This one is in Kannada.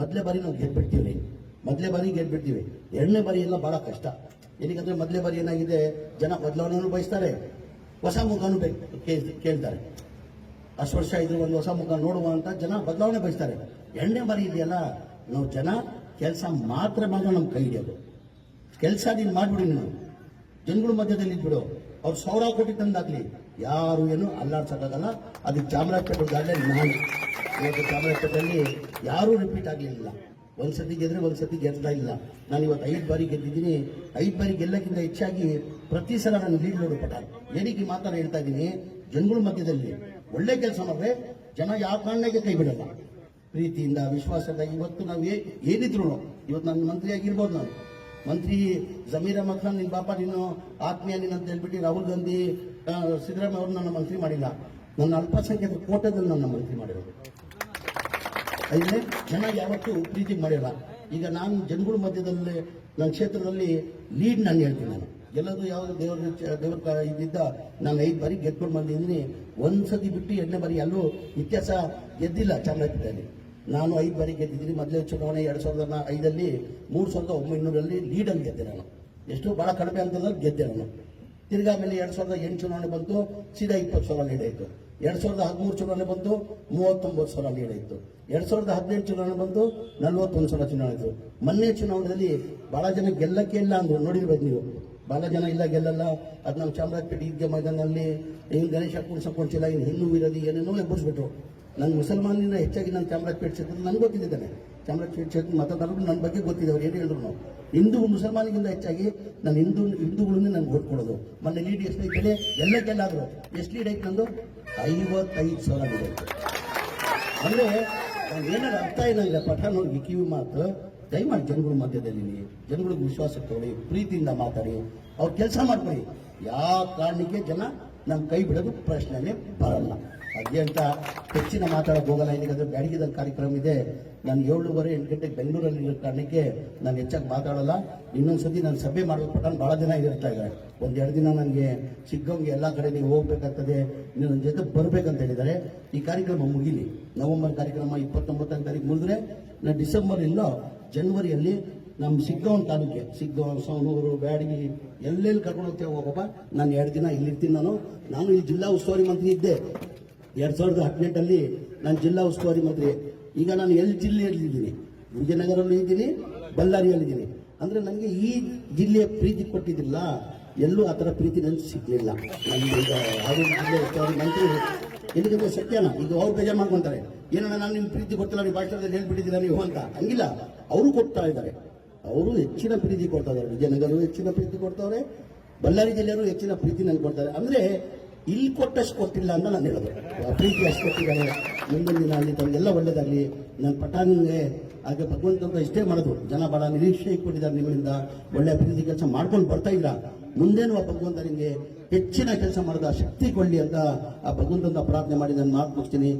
ಮೊದಲೇ ಬಾರಿ ನಾವು ಗೆದ್ಬಿಡ್ತೀವಿ. ಮೊದಲೇ ಬಾರಿ ಗೆದ್ಬಿಡ್ತೀವಿ. ಎರಡನೇ ಬಾರಿ ಎಲ್ಲ ಬಹಳ ಕಷ್ಟ. ಏನಕ್ಕಂದ್ರೆ ಮೊದಲೇ ಬಾರಿ ಏನಾಗಿದೆ? ಜನ ಬದಲಾವಣೆಯನ್ನು ಬಯಸ್ತಾರೆ. ಹೊಸ ಮುಖನೂ ಕೇಳ್ತಾರೆ. ಅಷ್ಟು ವರ್ಷ ಇದ್ರು ಒಂದು ಹೊಸ ಮುಖ ನೋಡುವ ಅಂತ ಜನ ಬದಲಾವಣೆ ಬಯಸ್ತಾರೆ. ಎರಡನೇ ಬಾರಿ ಇದೆಯಲ್ಲ ನಾವು ಜನ ಕೆಲಸ ಮಾತ್ರ ಮಾತ್ರ ನಮ್ಮ ಕೈ ಹಿಡಿಯೋದು. ಕೆಲಸ ನೀನು ಮಾಡಿಬಿಡಿ ನೀನು ಜನಗಳ ಮಧ್ಯದಲ್ಲಿ ಇದ್ಬಿಡು. ಅವ್ರು ಸಾವಿರ ಕೋಟಿ ತಂದಾಗ್ಲಿ ಯಾರು ಏನು ಅಲ್ಲಾಡ್ಸಕ್ಕಾಗಲ್ಲ. ಅದಕ್ಕೆ ಚಾಮರಾಜಪೇಟೆಗಾಗಲೇ ನಾನು. ಇವತ್ತು ಚಾಮರಾಜಪೇಟೆಯಲ್ಲಿ ಯಾರೂ ರಿಪೀಟ್ ಆಗಲಿಲ್ಲ. ಒಂದ್ಸತಿ ಗೆದ್ರೆ ಒಂದ್ಸತಿ ಗೆದ್ದಾ ಇಲ್ಲ. ನಾನು ಇವತ್ತು ಐದು ಬಾರಿ ಗೆದ್ದಿದ್ದೀನಿ. ಐದು ಬಾರಿ ಗೆಲ್ಲಕ್ಕಿಂತ ಹೆಚ್ಚಾಗಿ ಪ್ರತಿ ಸಲ ನಾನು ಲೀಡ್ ನೋಡು ಪಟ. ಏನಕ್ಕೆ ಮಾತಾಡ ಹೇಳ್ತಾ ಇದ್ದೀನಿ, ಜನಗಳ ಮಧ್ಯದಲ್ಲಿ ಒಳ್ಳೆ ಕೆಲಸ ಮಾಡಿದ್ರೆ ಜನ ಯಾವ ಕಾರಣಕ್ಕೆ ಕೈ ಬಿಡಲ್ಲ. ಪ್ರೀತಿಯಿಂದ ವಿಶ್ವಾಸದ ಇವತ್ತು ನಾವು ಏನಿದ್ರು ಇವತ್ತು ನಾನು ಮಂತ್ರಿ ಆಗಿರ್ಬೋದು ನಾನು. ಮಂತ್ರಿ ಜಮೀರ್ ಅಹಮದ್ ಖಾನ್ ನಿನ್ನ ಪಾಪ ನೀನು ಆತ್ಮೀಯ ನೀನು ಅಂತ ಹೇಳ್ಬಿಟ್ಟು ರಾಹುಲ್ ಗಾಂಧಿ ಸಿದ್ದರಾಮಯ್ಯ ಅವ್ರನ್ನ ನನ್ನ ಮಂತ್ರಿ ಮಾಡಿಲ್ಲ. ನನ್ನ ಅಲ್ಪಸಂಖ್ಯಾತ ಕೋಟದಲ್ಲಿ ನನ್ನ ಮಂತ್ರಿ ಮಾಡಿರೋದು. ಅಂದ್ರೆ ಜನ ಯಾವತ್ತೂ ಪ್ರೀತಿ ಮಾಡಿಲ್ಲ. ಈಗ ನಾನು ಜನಗಳ ಮಧ್ಯದಲ್ಲಿ ನನ್ನ ಕ್ಷೇತ್ರದಲ್ಲಿ ಲೀಡ್ ನಾನು ಹೇಳ್ತೀನಿ ನಾನು. ಎಲ್ಲರೂ ಯಾವುದು ದೇವ್ರ ದೇವ್ರ ಇದ್ದಿದ್ದ ನಾನು ಐದು ಬಾರಿ ಗೆದ್ಕೊಂಡು ಬಂದಿದ್ದೀನಿ. ಒಂದ್ಸತಿ ಬಿಟ್ಟು ಎರಡನೇ ಬಾರಿ ಎಲ್ಲೂ ಇತಿಹಾಸ ಗೆದ್ದಿಲ್ಲ ಚಾಮರಾಜಪೇಟೆಯಲ್ಲಿ ನಾನು ಐದು ಬಾರಿ ಗೆದ್ದಿದ್ದೀನಿ. ಮೊದಲೇ ಚುನಾವಣೆ ಎರಡು ಸಾವಿರದ ಐದಲ್ಲಿ, ಮೂರು ಸಾವಿರದ ಒಂಬೈನೂರಲ್ಲಿ ಲೀಡಲ್ಲಿ ಗೆದ್ದೆ ನಾನು. ಎಷ್ಟು ಭಾಳ ಕಡಿಮೆ ಅಂತಂದ್ರೆ ಗೆದ್ದೆ ನಾನು. ತಿರ್ಗಾ ಮೇಲೆ ಎರಡು ಸಾವಿರದ ಎಂಟು ಚುನಾವಣೆ ಬಂತು, ಸೀದಾ ಇಪ್ಪತ್ತು ಸಾವಿರ ಲೀಡ್ ಆಯಿತು. ಎರಡ್ ಸಾವಿರದ ಹದಿಮೂರು ಚುನಾವಣೆ ಬಂತು ಮೂವತ್ತೊಂಬತ್ತು ಸಾವಿರ ಲೀಡ್ ಇತ್ತು. ಎರಡ್ ಸಾವಿರದ ಹದಿನೆಂಟು ಚುನಾವಣೆ ಬಂತು ನಲ್ವತ್ತೊಂದು ಸಾವಿರ ಚುನಾವಣೆ ಇತ್ತು. ಮೊನ್ನೆ ಚುನಾವಣೆಯಲ್ಲಿ ಬಹಳ ಜನ ಗೆಲ್ಲಕ್ಕೆ ಇಲ್ಲ ಅಂದ್ರು ನೋಡಿರ್ಬೇಕು ನೀವು. ಬಹಳ ಜನ ಇಲ್ಲ ಗೆಲ್ಲಲ್ಲ. ಅದು ನಮ್ಮ ಚಾಮರಾಜಪೇಟೆ ಈದ್ಗೆ ಮೈದಾನದಲ್ಲಿ ಹಿಂಗ್ ಗಣೇಶ ಕುಣಿಸಕೊಂಡ್ಸಿಲ್ಲ ಇನ್ನು ಹಿಂದೂ ವಿರೋಧಿ ಏನೇನೋ ಎಬ್ಬರಿಸ್ಬಿಟ್ರು ನನ್ನ ಮುಸಲ್ಮಾನಿನ ಹೆಚ್ಚಾಗಿ ನನ್ನ ಚಾಮರಾಜಪೇಟೆ ಕ್ಷೇತ್ರ ನನಗೆ ಗೊತ್ತಿದ್ದಾನೆ. ಚಾಮರಾಜಪೇಟೆ ಕ್ಷೇತ್ರ ಮತದಾರರು ನನ್ನ ಬಗ್ಗೆ ಗೊತ್ತಿದೆ, ಅವ್ರು ಏನು ಹೇಳಿದ್ರು ಹಿಂದೂ ಮುಸಲ್ಮಾನಿಗಿಂತ ಹೆಚ್ಚಾಗಿ ನಾನು ಹಿಂದೂ ಹಿಂದೂಗಳನ್ನೇ ನನ್ಗೆ ಓಟ್ ಕೊಡೋದು ಮೊನ್ನೆ ಲೀಡ್ ಎಷ್ಟು ಐತೆ ಎಲ್ಲ ಗೆಲ್ಲಾದ್ರು ಎಷ್ಟು ಲೀಡ್ ಐತೆ ನಂದು ಐವತ್ತೈದು ಸಾವಿರ ಲೀಡ್ ಐತೆ ಅಂದ್ರೆ ಏನಾದ್ರು ಅರ್ಥ ಏನಾಗಿಲ್ಲ ಪಠ ನೋಡಿ ಕಿವಿ ಮಾತು ದಯಮಾಡಿ ಜನಗಳ ಮಧ್ಯದಲ್ಲಿ ಜನಗಳಿಗೆ ವಿಶ್ವಾಸ ತಗೊಳ್ಳಿ, ಪ್ರೀತಿಯಿಂದ ಮಾತಾಡಿ. ಅವ್ರು ಕೆಲಸ ಮಾಡ್ಕೊಳ್ಳಿ. ಯಾವ ಕಾರಣಕ್ಕೆ ಜನ ನಮ್ಮ ಕೈ ಬಿಡೋದು ಪ್ರಶ್ನೆನೇ ಬರಲ್ಲ. ಅದೇ ಅಂತ ಹೆಚ್ಚಿನ ಮಾತಾಡೋಕೆ ಹೋಗಲ್ಲ ಏನಕ್ಕೆ ಬ್ಯಾಡಗಿದ ಕಾರ್ಯಕ್ರಮ ಇದೆ. ನಾನು ಏಳುವರೆ ಎಂಟು ಗಂಟೆಗೆ ಬೆಂಗಳೂರಲ್ಲಿ ಇರೋ ಕಾರಣಕ್ಕೆ ನಾನು ಹೆಚ್ಚಾಗಿ ಮಾತಾಡಲ್ಲ. ಇನ್ನೊಂದ್ಸತಿ ನಾನು ಸಭೆ ಮಾಡಬೇಕು ಪಟ್ಟ ಭಾಳ ದಿನ ಇರ್ತಾ ಇದೆ. ಒಂದೆರಡು ದಿನ ನನಗೆ ಸಿಕ್ಕಂಗೆ ಎಲ್ಲ ಕಡೆ ನೀವು ಹೋಗ್ಬೇಕಾಗ್ತದೆ. ನೀವು ನನ್ನ ಜೊತೆ ಬರಬೇಕಂತ ಹೇಳಿದ್ದಾರೆ. ಈ ಕಾರ್ಯಕ್ರಮ ಮುಗಿಲಿ. ನವೆಂಬರ್ ಕಾರ್ಯಕ್ರಮ ಇಪ್ಪತ್ತೊಂಬತ್ತನೇ ತಾರೀಕು ಮುಗಿದ್ರೆ ನಾನು ಡಿಸೆಂಬರ್ ಇಲ್ಲೋ ಜನವರಿಯಲ್ಲಿ ನಮ್ಮ ಸಿಗ್ದವನ್ ತಾಲೂಕೆ ಸಿಗ್ದವನ್ ಸವನೂರು ಬ್ಯಾಡಗಿ, ಎಲ್ಲೆಲ್ಲಿ ಕರ್ಕೊಂಡು ಹೋಗ್ತೇವೆ ಹೋಗಪ್ಪ? ನಾನು ಎರಡು ದಿನ ಇಲ್ಲಿರ್ತೀನಿ ನಾನು. ನಾನು ಈ ಜಿಲ್ಲಾ ಉಸ್ತುವಾರಿ ಮಂತ್ರಿ ಇದ್ದೆ. ಎರಡು ಸಾವಿರದ ಹದಿನೆಂಟಲ್ಲಿ ನಾನು ಜಿಲ್ಲಾ ಉಸ್ತುವಾರಿ ಮಂತ್ರಿ. ಈಗ ನಾನು ಎಲ್ಲಿ ಜಿಲ್ಲೆಯಲ್ಲಿದ್ದೀನಿ. ವಿಜಯನಗರಲ್ಲೂ ಇದ್ದೀನಿ, ಬಳ್ಳಾರಿಯಲ್ಲಿದ್ದೀನಿ. ಅಂದರೆ ನನಗೆ ಈ ಜಿಲ್ಲೆಯ ಪ್ರೀತಿ ಕೊಟ್ಟಿದ್ದಿಲ್ಲ. ಎಲ್ಲೂ ಆ ಥರ ಪ್ರೀತಿ ನನಗೆ ಸಿಗಲಿಲ್ಲ. ನನಗೆ ಈಗ ಹಾವೇರಿ ಜಿಲ್ಲೆ ಉಸ್ತುವಾರಿ ಮಂತ್ರಿ. ಎಲ್ಲಿಗೆ ಸತ್ಯನ? ಈಗ ಅವ್ರು ಬೇಜಾರು ಮಾಡ್ಕೊತಾರೆ. ಏನೋ ನಾನು ನಿಮ್ಮ ಪ್ರೀತಿ ಗೊತ್ತಿಲ್ಲ ನೀವು ಭಾಷಣದಲ್ಲಿ ಹೇಳ್ಬಿಟ್ಟಿದ್ದೀರಾ ನೀವು ಅಂತ? ಹಂಗಿಲ್ಲ. ಅವರು ಕೊಡ್ತಾ ಇದ್ದಾರೆ. ಅವರು ಹೆಚ್ಚಿನ ಪ್ರೀತಿ ಕೊಡ್ತಾವ್ರೆ ವಿಜಯನಗರರು ವಿಜಯನಗರ ಹೆಚ್ಚಿನ ಪ್ರೀತಿ ಕೊಡ್ತಾವ್ರೆ ಬಳ್ಳಾರಿ ಜಿಲ್ಲೆಯವರು ಹೆಚ್ಚಿನ ಪ್ರೀತಿ ನನಗೆ ಕೊಡ್ತಾರೆ. ಅಂದ್ರೆ ಇಲ್ಲಿ ಕೊಟ್ಟಷ್ಟು ಕೊಟ್ಟಿಲ್ಲ ಅಂತ ನಾನು ಹೇಳೋದು. ಪ್ರೀತಿ ಅಷ್ಟು ಕೊಟ್ಟಿದ್ದಾರೆ. ಮುಂದಿನ ದಿನ ಅಲ್ಲಿ ತಮಗೆಲ್ಲ ಒಳ್ಳೇದಾಗಲಿ ನನ್ನ ಪಟಾಣಿಗೆ ಹಾಗೆ ಭಗವಂತ ಇಷ್ಟೇ ಮಾಡೋದು. ಜನ ಬಹಳ ನಿರೀಕ್ಷೆ ಇಟ್ಕೊಂಡಿದ್ದಾರೆ ನಿಮ್ಮಿಂದ. ಒಳ್ಳೆ ಪ್ರೀತಿ ಕೆಲಸ ಮಾಡ್ಕೊಂಡು ಬರ್ತಾ ಇಲ್ಲ. ಮುಂದೇನು ಆ ಭಗವಂತ ನಿಮಗೆ ಹೆಚ್ಚಿನ ಕೆಲಸ ಮಾಡಿದ ಶಕ್ತಿ ಕೊಡಲಿ ಅಂತ ಆ ಭಗವಂತ ಪ್ರಾರ್ಥನೆ ಮಾಡಿ ನಾನು ಮಾತು ಮುಗಿಸ್ತೀನಿ.